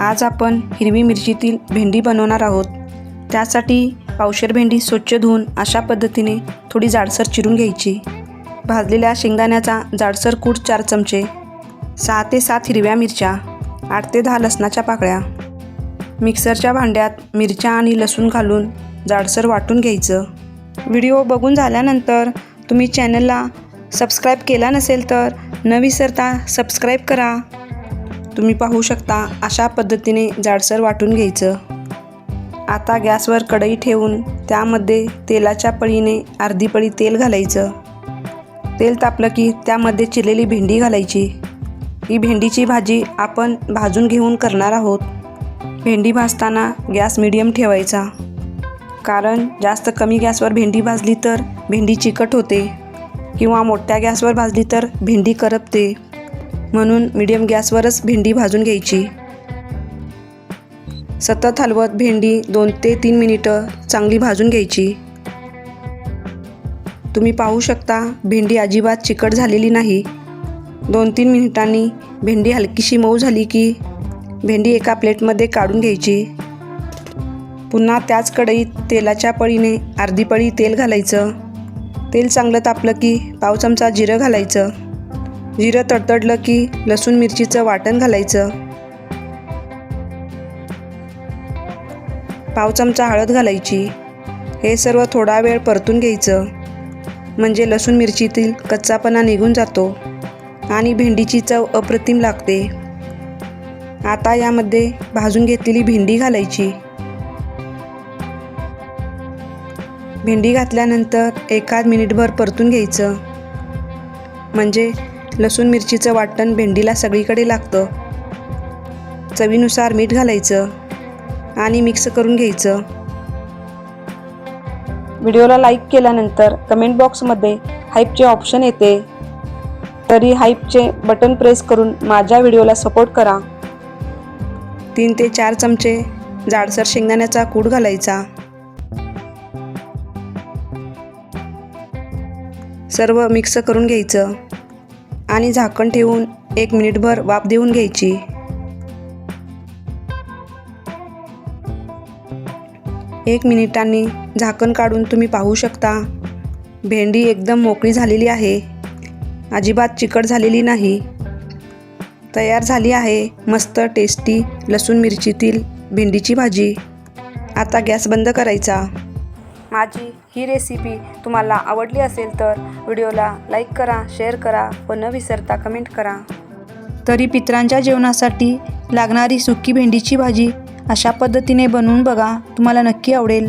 आज आपण हिरवी मिरचीतील भेंडी बनवणार आहोत. त्यासाठी पावशेर भेंडी स्वच्छ धुवून अशा पद्धतीने थोडी जाडसर चिरून घ्यायची. भाजलेल्या शेंगदाण्याचा जाडसर कूट चार चमचे सहा ते सात हिरव्या मिरच्या आठ ते दहा लसणाच्या पाकळ्या. मिक्सरच्या भांड्यात मिरच्या आणि लसूण घालून जाडसर वाटून घ्यायचं. व्हिडिओ बघून झाल्यानंतर तुम्ही चॅनलला सबस्क्राईब केला नसेल तर न विसरता सबस्क्राईब करा. तुम्ही पाहू शकता अशा पद्धतीने जाडसर वाटून घ्यायचं. आता गॅसवर कढई ठेवून त्यामध्ये तेलाच्या पळीने अर्धी पळी तेल घालायचं. तेल तापलं की त्यामध्ये चिरलेली भेंडी घालायची. ही भेंडीची भाजी आपण भाजून घेऊन करणार आहोत. भेंडी भाजताना गॅस मिडियम ठेवायचा. कारण जास्त कमी गॅसवर भेंडी भाजली तर भेंडी चिकट होते किंवा मोठ्या गॅसवर भाजली तर भेंडी करपते. म्हणून मिडियम गॅसवरच भेंडी भाजून घ्यायची. सतत हलवत भेंडी दोन ते तीन मिनिटं चांगली भाजून घ्यायची. तुम्ही पाहू शकता भेंडी अजिबात चिकट झालेली नाही. दोन तीन मिनिटांनी भेंडी हलकीशी मऊ झाली की भेंडी एका प्लेटमध्ये काढून घ्यायची. पुन्हा त्याच कढईत तेलाच्या पळीने अर्धी पळी तेल घालायचं. तेल चांगलं तापलं की पाव चमचा जिरं घालायचं. जिरं तडतडलं की लसूण मिरचीचं वाटण घालायचं. पाव चमचा हळद घालायची. हे सर्व थोडा वेळ परतून घ्यायचं. म्हणजे लसूण मिरचीतील कच्चापणा निघून जातो आणि भेंडीची चव अप्रतिम लागते. आता यामध्ये भाजून घेतलेली भेंडी घालायची. भेंडी घातल्यानंतर एखाद मिनिटभर परतून घ्यायचं. म्हणजे लसूण मिरचीचं वाटण भेंडीला सगळीकडे लागतं. चवीनुसार मीठ घालायचं आणि मिक्स करून घ्यायचं. व्हिडिओला लाईक केल्यानंतर कमेंट बॉक्समध्ये हाईपचे ऑप्शन येते. तरी हाईपचे बटन प्रेस करून माझ्या व्हिडिओला सपोर्ट करा. तीन ते चार चमचे जाडसर शेंगदाण्याचा कूट घालायचा. सर्व मिक्स करून घ्यायचं. आणि झाकण ठेवून एक मिनिटभर वाफ देऊन घ्यायची. एक मिनिटांनी झाकण काढून तुम्ही पाहू शकता भेंडी एकदम मोकळी झालेली आहे. अजिबात चिकट झालेली नाही. तयार झाली आहे मस्त टेस्टी लसूण मिरचीतील भेंडीची भाजी. आता गॅस बंद करायचा. माझी ही रेसिपी तुम्हाला आवडली असेल तर व्हिडिओला लाईक करा शेअर करा व न विसरता कमेंट करा. तरी पित्रांच्या जेवणासाठी लागणारी सुकी भेंडीची भाजी अशा पद्धतीने बनवून बघा तुम्हाला नक्की आवडेल.